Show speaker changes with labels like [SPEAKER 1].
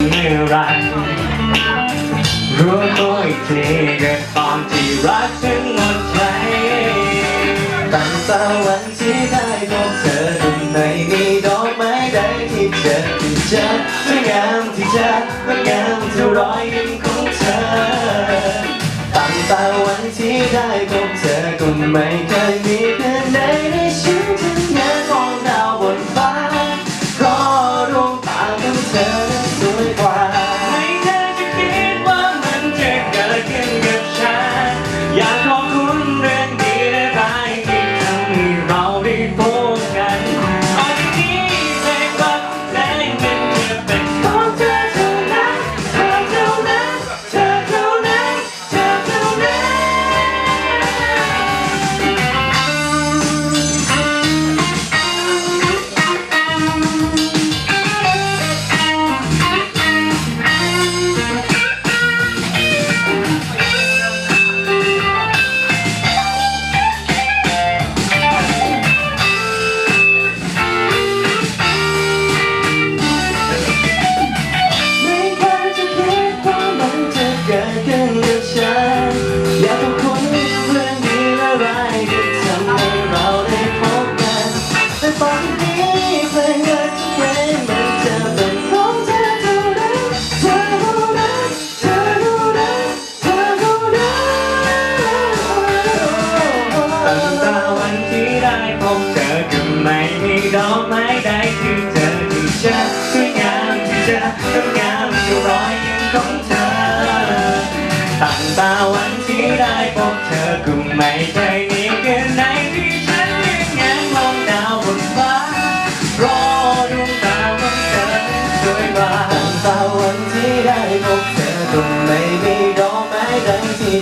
[SPEAKER 1] เมื่อไรรู้ตัวอีกทีก็ตอนที่รักฉันหมดใจ
[SPEAKER 2] ตั้งแต่วันที่ได้พบเธอทำไม่มีดอกไม้ใดที่เธอที่เจอสวยงามที่เธอและงามเท่ารอยยิ้มของเธอตั้งแต่วันที่ได้พบเธอก็ไม่เคย นอ
[SPEAKER 1] ทำให้เราได้พบกัน
[SPEAKER 2] แต่ตอนนี้เพลงรักที่เพลงมันจะเป็นของเธอเท่านั้นเธอเท่านั้นเธอเท่านั้นเธอเท่านั้น
[SPEAKER 1] ตั้งแต่วันที่ได้พบเธอก็ไม่มีดอกไม้ใดคือเธอที่ฉันสวยงามที่อต้องามที่รอยยิ้มของเธอตั้งแต่วันที่ได้พบเธอก็ไม่เคยมี พกเธอ
[SPEAKER 2] ตรงไหนไม่รอไม้ใดที่